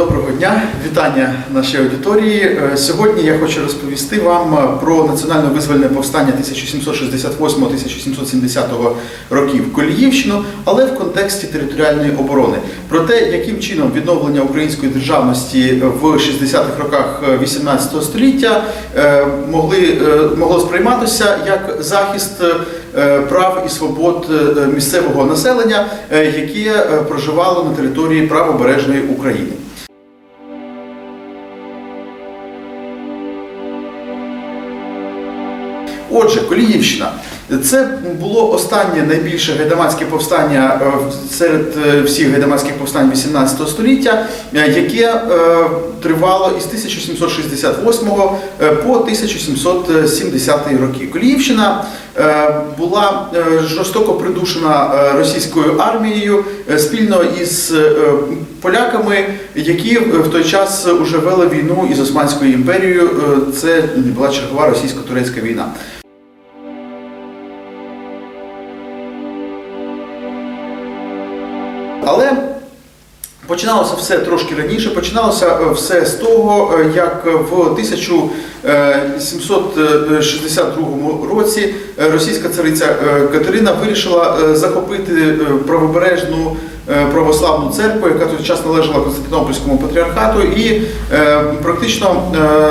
Доброго дня, вітання нашій аудиторії. Е, Сьогодні я хочу розповісти вам е, про національно-визвольне повстання 1768-1770 років Коліївщину, але в контексті територіальної оборони. Про те, яким чином відновлення української державності в 60-х роках 18 століття е, могли, е, могло сприйматися як захист прав і свобод місцевого населення, яке проживало на території правобережної України. Отже, Коліївщина. Це було останнє найбільше гайдамацьке повстання е, серед е, всіх гайдамацьких повстань 18 століття, е, яке тривало із 1768 е, по 1770 роки. Коліївщина була жорстоко придушена російською армією спільно із поляками, які в той час уже вели війну із Османською імперією. Це була чергова російсько-турецька війна. Починалося все трошки раніше. Починалося е, все з того, е, як в 1762 році е, російська цариця Катерина вирішила захопити правобережну православну церкву, яка той час належала Константинопольському патріархату, і е, практично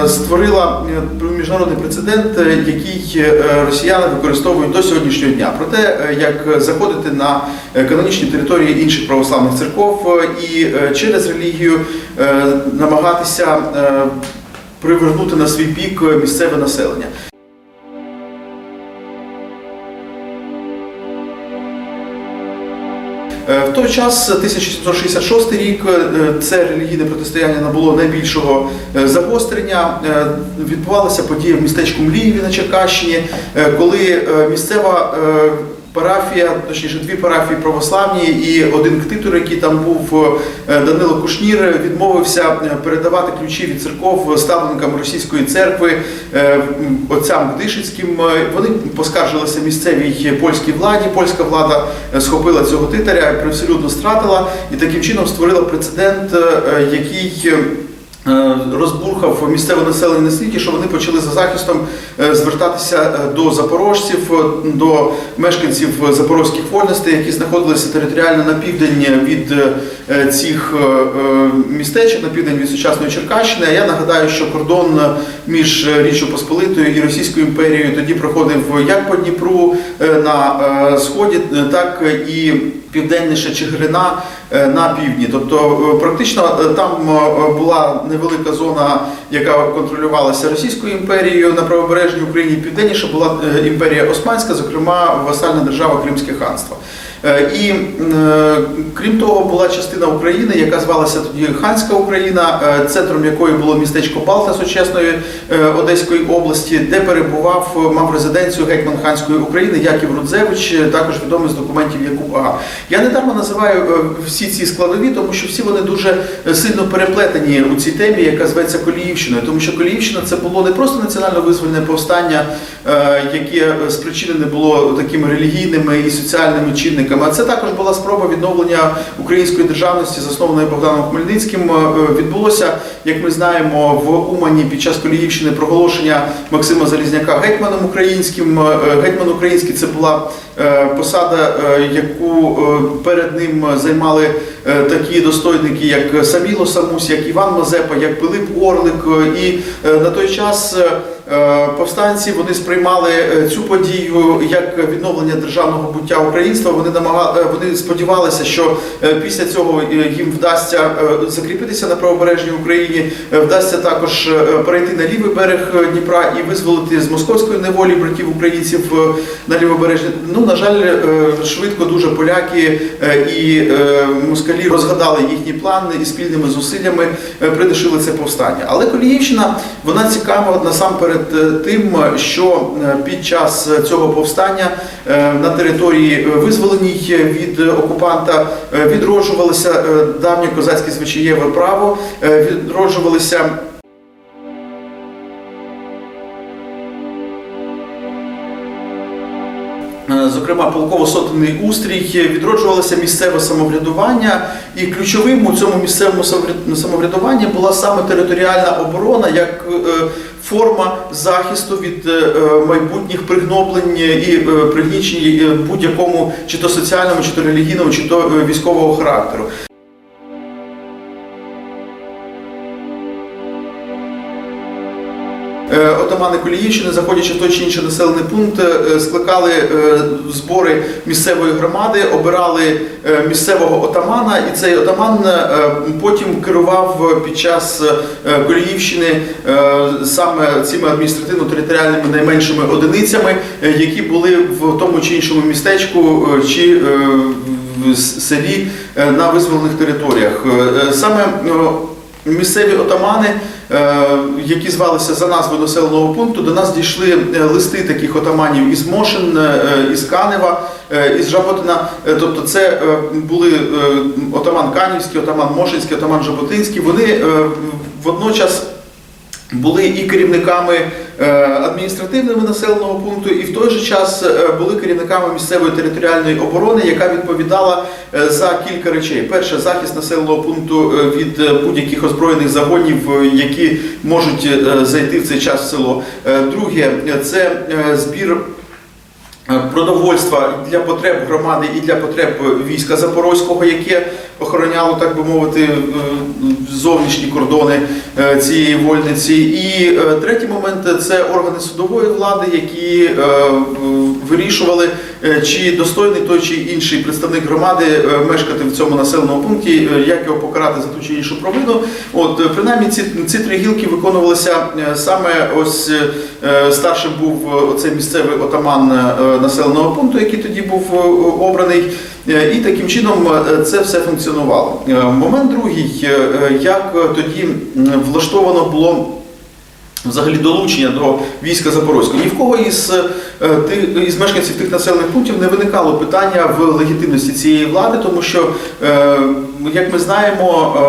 е, створила е, міжнародний прецедент, е, який е, росіяни використовують до сьогоднішнього дня. Про те, е, як заходити на е, канонічні території інших православних церков е, і е, через релігію е, намагатися е, привернути на свій бік е, місцеве населення. В той час, 1766 рік, е, це релігійне протистояння набуло найбільшого е, загострення. Е, Відбувалися події в містечку Млієві на Черкащині, коли місцева парафія, точніше дві парафії православні і один ктитор, який там був е, Данило Кушнір, відмовився е, передавати ключі від церков ставленникам російської церкви е, отцям Гдишицьким. Вони поскаржилися місцевій польській владі. Польська влада схопила цього титаря, привселюдно стратила і таким чином створила прецедент, який. Е, Розбурхав місцеве населення настільки, що вони почали за захистом е, звертатися е, до запорожців, до мешканців запорозьких вольностей, які знаходилися територіально на південь від цих містечок, на південь від сучасної Черкащини. А я нагадаю, що кордон між Річчю Посполитою і Російською імперією тоді проходив як по Дніпру на сході, так і південніше Чигирина на півдні. Тобто, е, практично е, там е, була невелика зона, яка контролювалася Російською імперією на правобережній Україні. Південніше була е, імперія Османська, зокрема васальна держава Кримське ханство. Е, І е, крім того, була частина України, яка звалася тоді Ханська Україна, е, центром якої було містечко Балта сучасної Одеської області, де перебував, мав резиденцію гетьман Ханської України Яків Рудзевич, також відомий з документів Якуб Ага. Я не дарма називаю всі ці складові, тому що всі вони дуже сильно переплетені у цій темі, яка зветься Коліївщиною, тому що Коліївщина це було не просто національно-визвольне повстання, е, яке спричинене було такими релігійними і соціальними чинниками, а це також була спроба відновлення української державності, заснованої Богданом Хмельницьким. Е, Відбулося, як ми знаємо, в Умані під час Коліївщини проголошення Максима Залізняка гетьманом українським. Е, Гетьман український це була е, посада, е, яку е, перед ним займали е, такі достойники, як Саміло Самусь, як Іван Мазепа, як Пилип Орлик. Е, І е, на той час е, е, повстанці вони сприймали е, цю подію як відновлення державного буття українства. Вони намага... е, вони сподівалися, що е, після цього е, їм вдасться е, закріпитися на правобережній Україні, е, вдасться також е, перейти на лівий берег е, Дніпра і визволити з московської неволі братів українців е, на лівобережжі. Ну на жаль, е, швидко дуже поляки е, і е, москалі розгадали їхні плани і спільними зусиллями е, придушили це повстання. Але Коліївщина вона цікава насамперед е, тим, що е, під час цього повстання е, на території е, визволеній від окупанта відроджувалися е, давнє козацьке звичаєве право, е, відроджувалися зокрема полково-сотенний устрій, відроджувалося місцеве самоврядування, і ключовим у цьому місцевому самовряд- самоврядуванні була саме територіальна оборона як е, форма захисту від е, е, майбутніх пригноблень і пригнічень будь-якому чи то соціальному, чи то релігійному, чи то військового характеру. Отамани Коліївщини, заходячи в той чи інший населений пункт, е, скликали е, збори місцевої громади, обирали е, місцевого отамана, і цей отаман потім керував під час Коліївщини саме цими адміністративно-територіальними найменшими одиницями, які були в тому чи іншому містечку чи селі на визволених територіях. Саме Місцеві отамани, які звалися за назвою населеного пункту, до нас дійшли е, листи таких отаманів із Мошин, е, із Канева, е, із Жаботина. Е, Тобто це е, були е, отаман Канівський, отаман Мошинський, отаман Жаботинський. Вони е, водночас були і керівниками е, адміністративними населеного пункту, і в той же час е, були керівниками місцевої територіальної оборони, яка відповідала е, за кілька речей: перше захист населеного пункту е, від е, будь-яких озброєних загонів, е, які можуть е, зайти в цей час в село. Е, Друге, е, це е, збір. е, Продовольства для потреб громади і для потреб війська Запорозького, яке охороняло, так би мовити, е, зовнішні кордони е, цієї вольниці. І е, третій момент це органи судової влади, які вирішували, чи достойний той чи інший представник громади мешкати в цьому населеному пункті, як його покарати за ту чи іншу провину. От принаймні ці, ці три гілки виконувалися саме ось старшим був оцей місцевий отаман населеного пункту, який тоді був обраний. Е, І таким чином е, це все функціонувало. Е, Момент другий, як тоді влаштовано було. Взагалі долучення до війська Запорозького. Ні в кого із, із мешканців тих населених пунктів не виникало питання в легітимності цієї влади, тому що, як ми знаємо, е,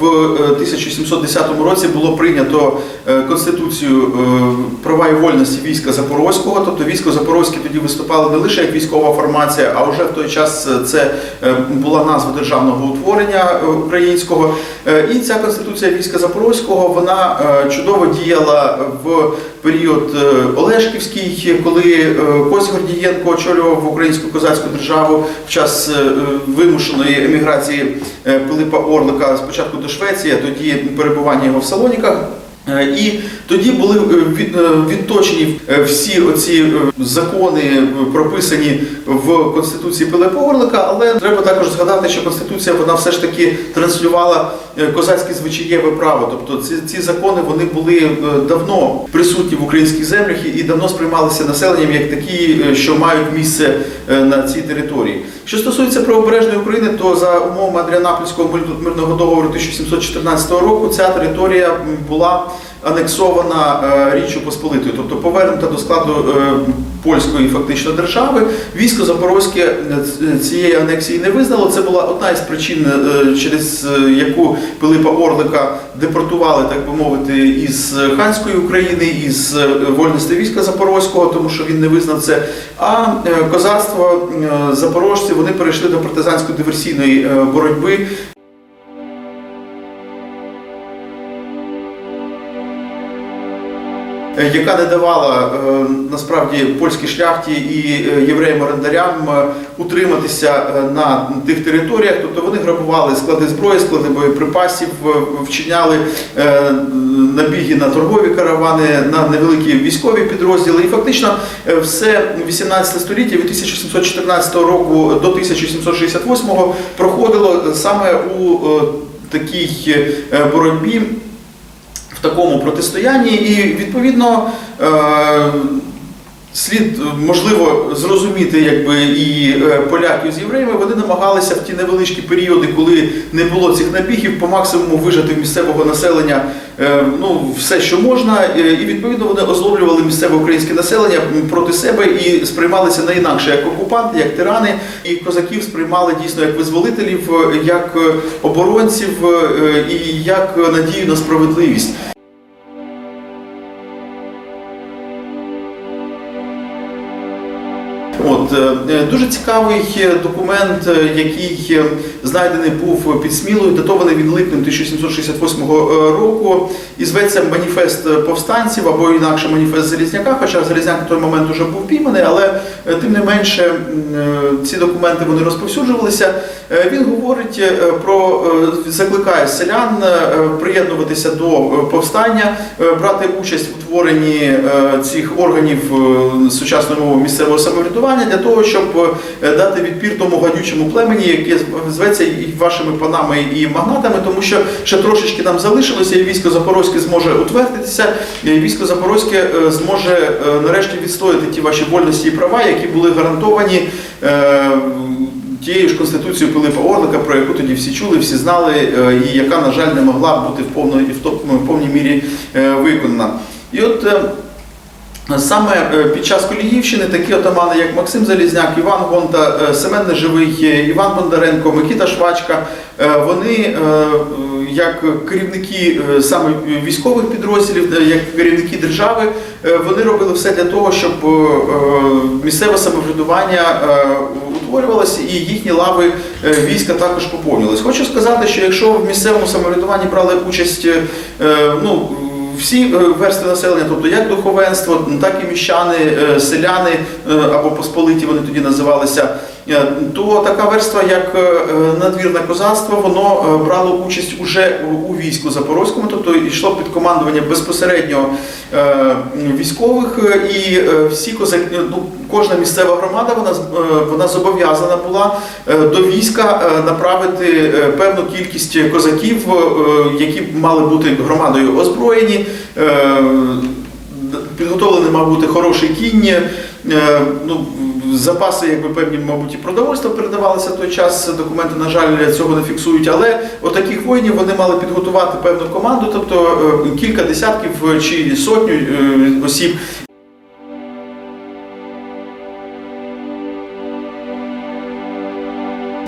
в е, 1710 році було прийнято е, Конституцію е, права і вольності війська Запорозького, тобто військо Запорозьке тоді виступало не лише як військова формація, а вже в той час це е, була назва державного утворення е, українського. Е, І ця конституція війська Запорозького вона е, чудово діяла в період е, Олешківський, коли е, Кось Гордієнко очолював українську козацьку державу в час е, вимушеної еміграції Пилипа Орлика спочатку до Швеції, а тоді перебування його в Салоніках. Е, І тоді були е, е, відточені всі оці закони, прописані в Конституції Пилипа але треба також згадати, що Конституція вона все ж таки транслювала козацьке звичаєве право. Тобто ці, ці закони вони були давно присутні в українських землях і- давно сприймалися населенням як такі, що мають місце на цій території. Що стосується правобережної України, то за умовами Адріанапольського мир- мирного договору 1714 року ця територія була анексована е, Річчю Посполитою, тобто повернута до складу е, польської фактично держави. Військо Запорозьке е, цієї анексії не визнало. Це була одна із причин, через яку Пилипа Орлика депортували, так би мовити, із ханської України, із вольності війська Запорозького, тому що він не визнав це. А козацтво запорожці вони перейшли до партизанської диверсійної е, боротьби. Яка не давала е, насправді польській шляхті і е, євреям-орендарям е, утриматися е, на тих територіях. Тобто вони грабували склади зброї, склади боєприпасів, е, вчиняли е, набіги на торгові каравани, на невеликі військові підрозділи. І фактично е, все 18 століття від 1714 року до 1768 проходило саме у е, такій е, боротьбі такому протистоянні, і відповідно е, слід можливо зрозуміти, якби і е, поляків з євреями, вони намагалися в ті невеличкі періоди, коли не було цих набігів, по максимуму вижити в місцевого населення е, ну, все, що можна, е, і відповідно вони озлоблювали місцеве українське населення проти себе і сприймалися не інакше як окупанти, як тирани, і козаків сприймали дійсно як визволителів, е, як е, оборонців е, і як надію на справедливість. От е, дуже цікавий е, документ, е, який е, знайдений був під Смілою, датований він липнем 1768 року, і зветься Маніфест повстанців або інакше маніфест Залізняка. Хоча Залізняк на той момент вже був пійманий, але е, тим не менше е, ці документи вони розповсюджувалися. Е, Він говорить е, про е, закликає селян е, приєднуватися до е, повстання, е, брати участь у творенні е, цих органів е, сучасної мови місцевого самоврядування того, щоб е, дати відпір тому гадючому племені, яке зветься і вашими панами і магнатами, тому що ще трошечки нам залишилося, і військо Запорозьке зможе утвердитися, і військо Запорозьке е, зможе е, нарешті відстояти ті ваші вольності і права, які були гарантовані. Тією ж конституцією Пилипа Орлика, про яку тоді всі чули, всі знали, і яка, на жаль, не могла бути в повної в в повній мірі виконана. І от Саме е, під час Коліївщини такі отамани, як Максим Залізняк, Іван Гонта, е, Семен Неживий, е, Іван Бондаренко, Микита Швачка, вони як керівники саме військових підрозділів, як керівники держави, вони робили все для того, щоб місцеве самоврядування утворювалося і їхні лави війська також поповнювалися. Хочу сказати, що якщо в місцевому самоврядуванні брали участь ну, всі версти верстви населення, тобто як духовенство, так і міщани, е, селяни е, або посполиті вони тоді називалися, е, то така верства, як е, надвірне козацтво, воно е, брало участь уже у війську запорозькому, тобто йшло під командування безпосередньо е, військових, е, і е, всі козаки, ну, кожна місцева громада вона, е, вона зобов'язана була е, до війська е, направити е, певну кількість козаків, е, які мали бути громадою озброєні. е, Підготовлений мав бути хороший кінь. Е, Ну, запаси, якби певні, мабуть, і продовольства передавалися в той час. Документи, на жаль, цього не фіксують. Але отаких воїнів вони мали підготувати певну команду, тобто е, кілька десятків чи сотню е, осіб,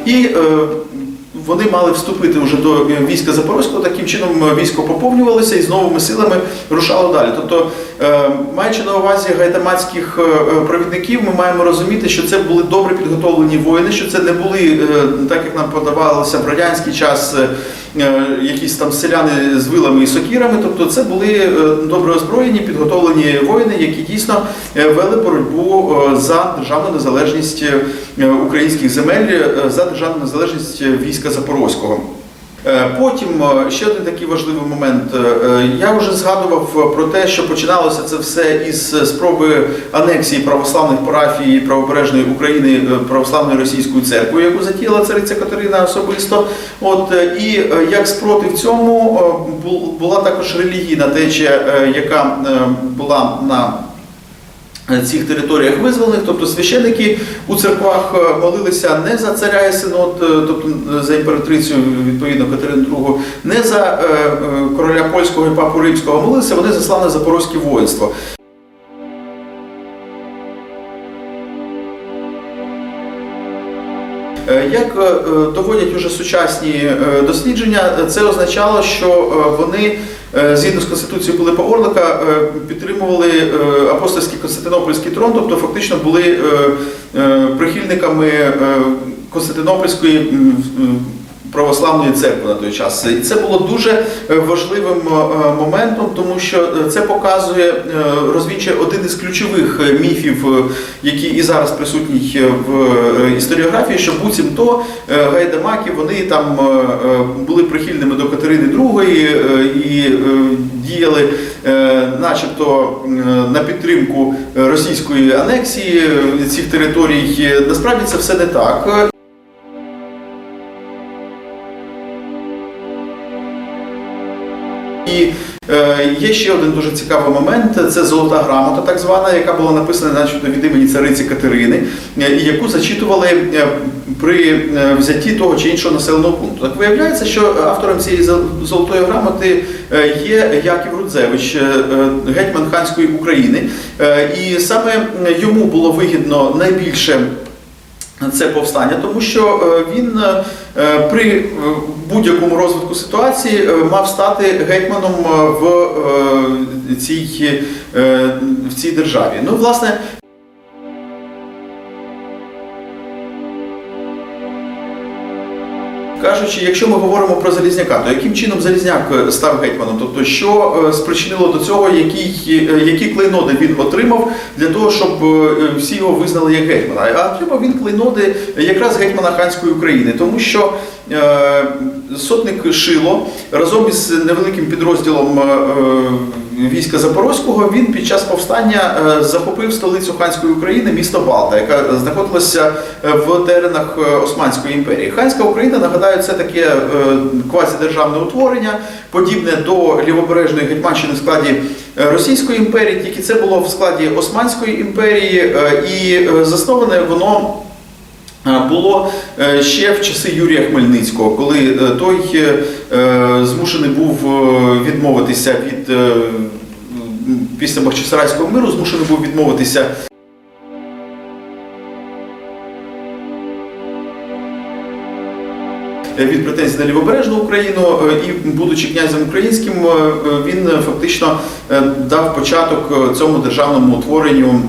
І вони мали вступити вже до е, війська Запорозького. Таким чином е, військо поповнювалося і з новими силами рушало далі. Тобто, е, маючи на увазі гайдамацьких провідників, ми маємо розуміти, що це були добре підготовлені воїни, що це не були, так як нам подавалося в радянський час, якісь там селяни з вилами і сокірами. Тобто, це були е, добре озброєні, підготовлені воїни, які дійсно е, вели боротьбу е, за державну незалежність е, українських земель, е, за державну незалежність е, війська Запорозького. Е, Потім е, ще один такий важливий момент. Е, Я вже згадував про те, що починалося це все із спроби анексії православних парафій правобережної України православною російською церквою, яку затіяла цариця Катерина особисто. От і як спротив цьому була також релігійна течія, яка була на цих територіях визволених, тобто священники у церквах е, молилися не за царя і синод, е, тобто е, за імператрицю, відповідно Катерину II, не за е, е, короля польського і папу римського, молилися вони за славне запорозьке воїнство. Е, Як е, е, доводять уже сучасні е, дослідження, е, це означало, що е, вони е, згідно з конституцією Пилипа Орлика е, підтримували е, апостольський Константинопольський трон, тобто фактично були е, е, прихильниками е, Константинопольської православної церкви на той час. І це було дуже е, важливим е, моментом, тому що е, це показує, розвінчує один із ключових міфів, які і зараз присутній е, в історіографії, що буцімто гайдамаки вони там були прихильними до Катерини II і діяли, начебто, на підтримку російської анексії цих територій. Насправді це все не так. І е, є ще один дуже цікавий момент: це золота грамота, так звана, яка була написана, начебто, від імені цариці Катерини, е, і яку зачитували е, при е, взятті того чи іншого населеного пункту. Так виявляється, що автором цієї золотої грамоти є Яків Рудзевич, гетьман ханської України, і саме йому було вигідно найбільше це повстання, тому що е, він е, при е, будь-якому розвитку ситуації мав стати гетьманом в цій, в цій державі. Ну, власне, кажучи, якщо ми говоримо про Залізняка, то яким чином Залізняк е, став гетьманом? Тобто, що е, спричинило до цього, які, е, які клейноди він отримав для того, щоб всі його визнали як гетьмана? А отримав він клейноди якраз гетьмана ханської України, тому що сотник Шило разом із невеликим підрозділом війська Запорозького він під час повстання е, захопив столицю ханської України, місто Балта, яка знаходилася е, в теренах е, Османської імперії. Ханська Україна, нагадаю, це таке квазідержавне утворення, подібне до лівобережної Гетьманщини в складі Російської імперії, тільки це було в складі Османської імперії, і засноване воно. Було е, ще в часи Юрія Хмельницького, коли е, той е, змушений був відмовитися від після Бахчисарайського миру, змушений був відмовитися. Від претензій на лівобережну Україну і, будучи князем українським, він фактично дав початок цьому державному утворенню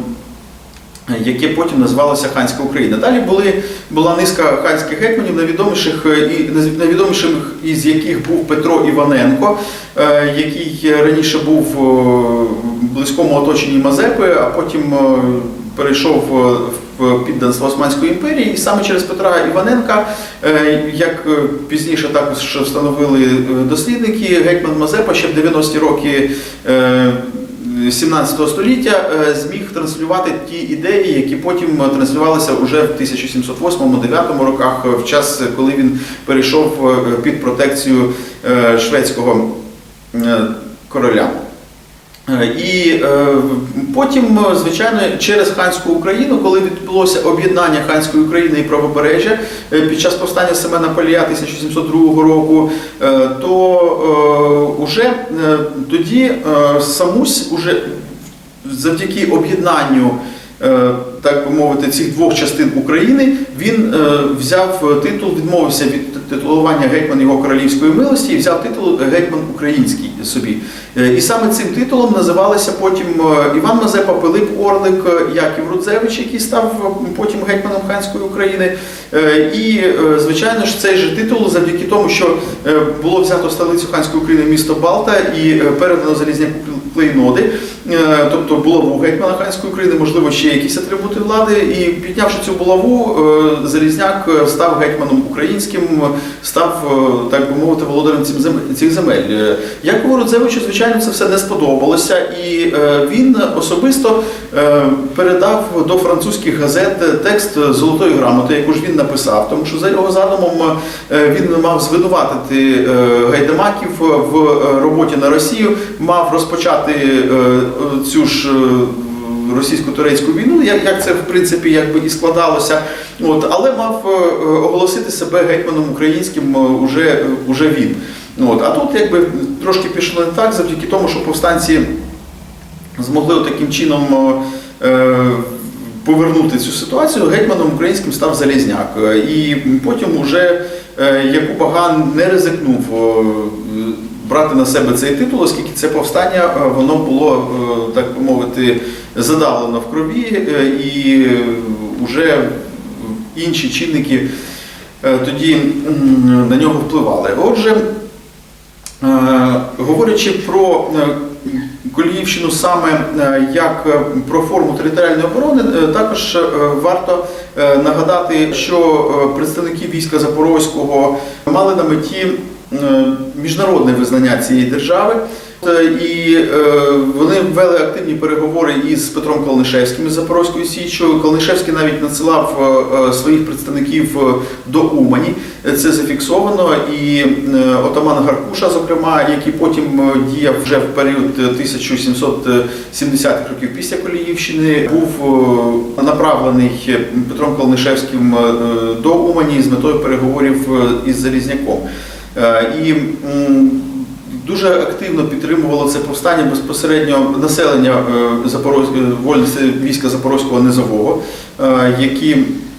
яке потім називалося Ханська Україна. Далі були, була низка ханських гетьманів, найвідоміших, е, і, із яких був Петро Іваненко, е, який раніше був е, в близькому оточенні Мазепи, а потім перейшов в підданство Османської імперії. І саме через Петра Іваненка, як пізніше також встановили дослідники, гетьман Мазепа ще в 90-ті роки. Е, 17 століття е, зміг транслювати ті ідеї, які потім транслювалися вже в 1708-9 роках, е, в час, коли він перейшов е, під протекцію е, шведського е, короля. І е, потім, е, звичайно, через ханську Україну, коли відбулося об'єднання ханської України і правобережжя е, під час повстання Семена Палія 1702 року, то е, уже е, тоді Самусь уже завдяки об'єднанню. Так би мовити, цих двох частин України він взяв титул, відмовився від титулування гетьман його королівської милості і взяв титул гетьман український собі. Е, І саме цим титулом називалися потім е, Іван Мазепа, Пилип Орлик, е, Яків Рудзевич, який став потім гетьманом ханської України. І, звичайно ж, цей же титул завдяки тому, що було взято столицю ханської України місто Балта і передано залізняку клейноди, тобто булаву гетьмана ханської України, можливо, ще якісь атрибути влади. І піднявши цю булаву, Залізняк став гетьманом українським, став, так би мовити, володарем цих земель. Е, Якову Рудзевичу, звичайно, це все не сподобалося, і е, він особисто е, передав до французьких газет текст золотої грамоти, яку ж він написав, тому що за його задумом е, він мав звинуватити гайдамаків в роботі на Росію, мав розпочати цю ж. Російсько-турецьку війну, як, як це в принципі якби і складалося, от але мав оголосити себе гетьманом українським уже, уже він. От, а тут якби трошки пішло не так, завдяки тому, що повстанці змогли таким чином е, повернути цю ситуацію. Гетьманом українським став Залізняк. Е, І потім уже е, Якуб Аган не ризикнув е, брати на себе цей титул, оскільки це повстання е, воно було, е, так би мовити, задавлено в крові, е, і вже інші чинники е, тоді на нього впливали. Отже, Е, Говорячи про е, Коліївщину саме е, як е, про форму територіальної оборони, е, також е, варто е, нагадати, що е, представники війська Запорозького мали на меті е, міжнародне визнання цієї держави. Е, І е, вони вели активні переговори із Петром Калнишевським із Запорозькою Січчю. Калнишевський навіть надсилав е, своїх представників до Умані. Це зафіксовано. І отаман Гаркуша, зокрема, який потім діяв вже в період 1770-х років після Коліївщини, був направлений Петром Калнишевським е, до Умані з метою переговорів із Залізняком. І Дуже активно підтримувало це повстання безпосередньо населення е, Запорозь... війська Запорозького низового, е, які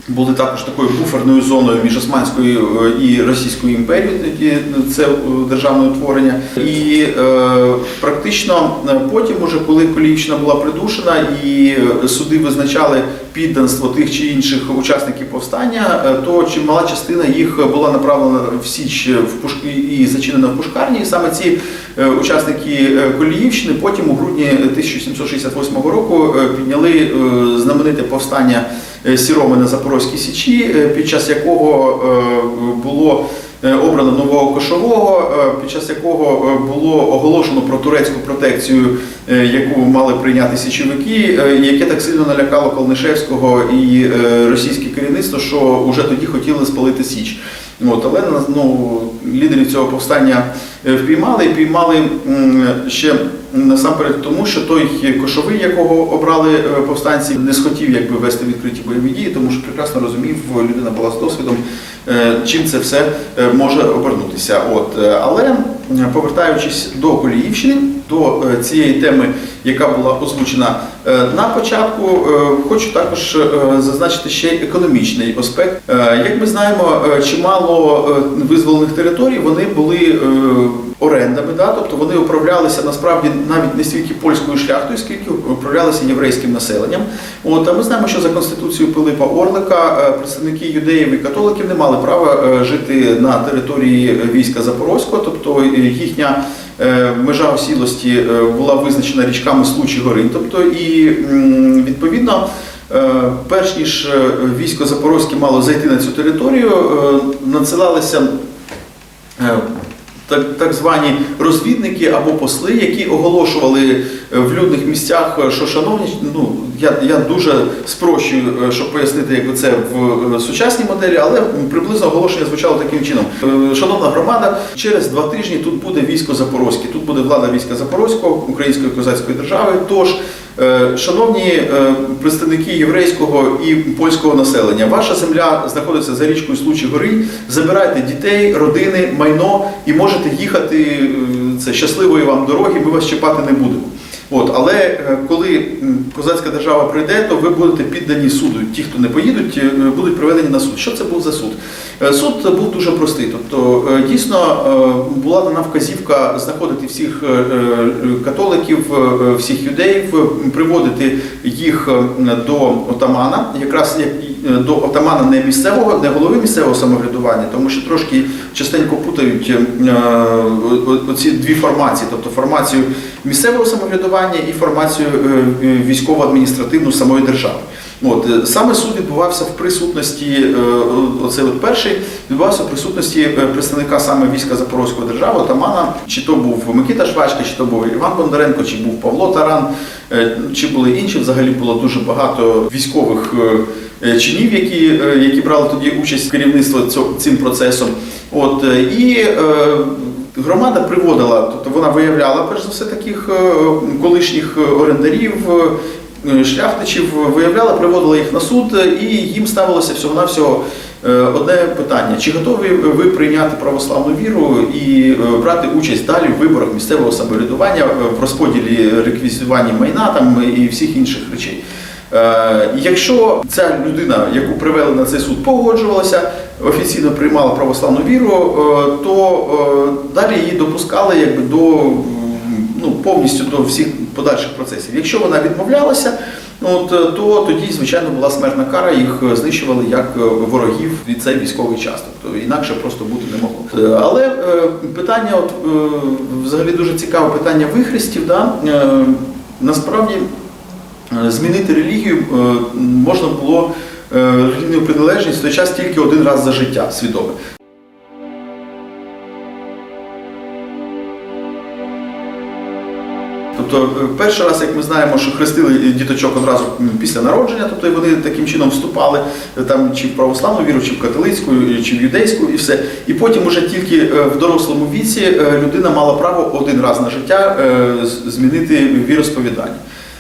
були також такою буферною зоною між Османською е, і Російською імперією, тоді це е, державне утворення. І е, практично е, потім, уже коли Коліївщина була придушена і е, суди визначали підданство тих чи інших учасників повстання, е, то чимала частина їх була направлена в Січ в Пуш... і зачинена в Пушкарні. І саме ці е, учасники е, Коліївщини потім у грудні 1768 року е, підняли е, знамените повстання е, Сіроми на Запорозькій Січі, е, під час якого е, було е, обрано нового кошового, е, під час якого е, було оголошено про турецьку протекцію, е, яку мали прийняти січовики, е, яке так сильно налякало Колнишевського і е, російське керівництво, що вже тоді хотіли спалити Січ. От, але ну, лідерів цього повстання е, впіймали і піймали ще насамперед тому, що той кошовий, якого обрали е, повстанці, не схотів якби вести відкриті бойові дії, тому що прекрасно розумів, людина була з досвідом, е, чим це все може обернутися. От, але повертаючись до Коліївщини, до е, цієї теми, яка була озвучена е, на початку, е, хочу також зазначити ще й економічний аспект. Як ми знаємо, чимало визволених територій вони були орендами, да? тобто вони управлялися насправді навіть не стільки польською шляхтою, скільки управлялися єврейським населенням. От, а ми знаємо, що за конституцією Пилипа Орлика представники юдеїв і католиків не мали права жити на території війська Запорозького, тобто їхня межа осілості е, була визначена річками Случ і Горинь. Тобто і відповідно. Е, Перш ніж е, військо Запорозьке мало зайти на цю територію, е, надсилалися е, так, так звані розвідники або посли, які оголошували е, в людних місцях, е, що шановні, ну я, я дуже спрощую, е, щоб пояснити, як це в е, сучасній моделі, але приблизно оголошення звучало таким чином. Е, Шановна громада, через два тижні тут буде військо Запорозьке, тут буде влада війська Запорозького, Української козацької держави. Тож Шановні представники єврейського і польського населення, ваша земля знаходиться за річкою Случі Гори. Забирайте дітей, родини, майно і можете їхати це щасливої вам дороги. Ми вас чіпати не будемо. От, але е, коли козацька держава прийде, то ви будете піддані суду. Ті, хто не поїдуть, е, будуть приведені на суд. Що це був за суд? Е, Суд був дуже простий. Тобто, е, дійсно е, була дана вказівка знаходити всіх католиків, всіх юдеїв, приводити їх до отамана, якраз як до отамана не місцевого, не голови місцевого самоврядування, тому що трошки частенько путають оці дві формації, тобто формацію місцевого самоврядування і формацію військово-адміністративну самої держави. От е, саме суд відбувався в присутності, е, оцей от перший відбувався в присутності е, представника саме війська Запорозької держави, отамана, чи то був Микита Швачка, чи то був Іван Бондаренко, чи був Павло Таран, чи були інші. Взагалі було дуже багато військових чинів, які, які брали тоді участь в керівництві цим процесом. От і Громада приводила, тобто вона виявляла перш за все таких колишніх орендарів, шляхтичів, виявляла, приводила їх на суд, е, і їм ставилося всього-навсього е, одне питання: чи готові ви прийняти православну віру і е, брати участь далі в виборах місцевого самоврядування, е, в розподілі реквізитуванні майна там і всіх інших речей? Е, Якщо ця людина, яку привели на цей суд, погоджувалася, офіційно приймала православну віру, е, то е, далі її допускали якби до ну, повністю до всіх подальших процесів. Якщо вона відмовлялася, от, е, то тоді, звичайно, була смертна кара, їх е, знищували як е, ворогів від цей військовий час. Тобто інакше просто бути не могло. Але питання, от, взагалі дуже цікаве питання вихрестів. Да? Насправді Змінити релігію можна було релігійну приналежність в той час тільки один раз за життя свідоме. Тобто, е, перший раз, як ми знаємо, що хрестили діточок одразу після народження, тобто вони таким чином вступали е, там чи в православну віру, чи в католицьку, чи в юдейську, і все. І потім уже тільки е, в дорослому віці людина мала право один раз на життя змінити віросповідання.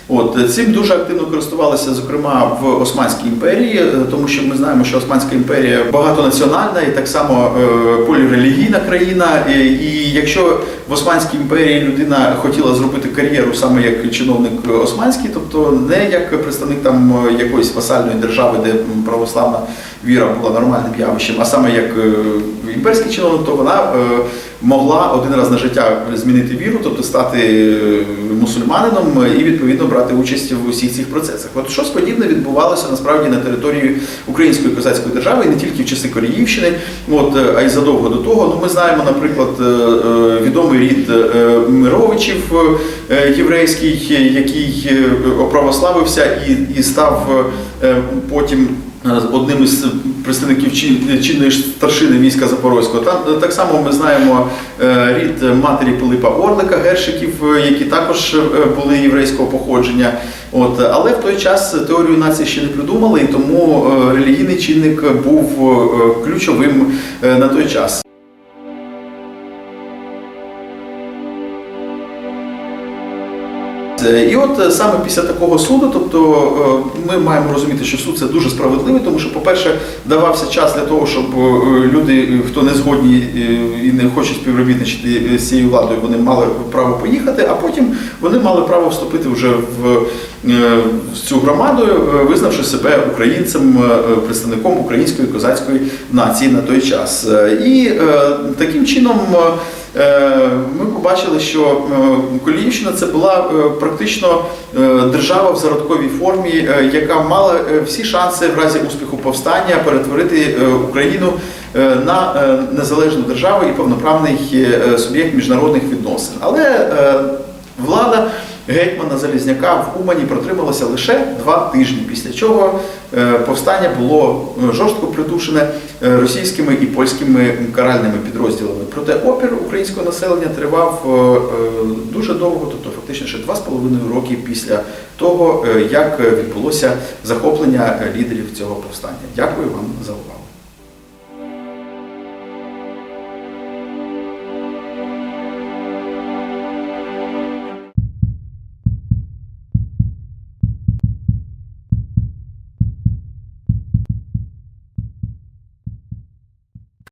От е, цим дуже активно користувалися, зокрема в Османській імперії, е, тому що ми знаємо, що Османська імперія багатонаціональна і так само е, полірелігійна країна. І, і якщо в Османській імперії людина хотіла зробити кар'єру саме як чиновник османський, тобто не як представник там е, якоїсь васальної держави, де православна віра була нормальним явищем, а саме як е, імперський чиновник, то вона е, могла один раз на життя змінити віру, тобто стати е, мусульманином і відповідно брати участь в усіх цих процесах. От щось подібне відбувалося насправді на території Української козацької держави, і не тільки в часи Коріївщини, от, е, а й задовго до того. Ну, ми знаємо, наприклад, е, відомий рід Мировичів єврейський, який оправославився і, і став потім одним із представників чинної старшини війська Запорозького. Там е, так само ми знаємо е, рід матері Пилипа Орлика Гершиків, е, які також е, були єврейського походження. От, але в той час теорію нації ще не придумали, і тому е, релігійний чинник був е, ключовим е, на той час. І от е, саме після такого суду, тобто е, ми маємо розуміти, що суд це дуже справедливий, тому що, по-перше, давався час для того, щоб е, люди, е, хто не згодні е, і не хочуть співробітничати е, з цією владою, вони мали право поїхати, а потім вони мали право вступити вже в, е, цю громаду, е, визнавши себе українцем, е, представником української козацької нації на той час. Е, І е, таким чином. Е, Ми побачили, що е, Коліївщина це була е, практично держава в зародковій формі, яка мала всі шанси в разі успіху повстання перетворити Україну на незалежну державу і повноправний суб'єкт міжнародних відносин. Але влада гетьмана Залізняка в Умані протрималася лише два тижні, після чого е, повстання було е, жорстко придушене е, російськими і польськими каральними підрозділами. Проте опір українського населення тривав дуже довго, тобто фактично ще два з половиною роки після того, як відбулося захоплення лідерів цього повстання. Дякую вам за увагу.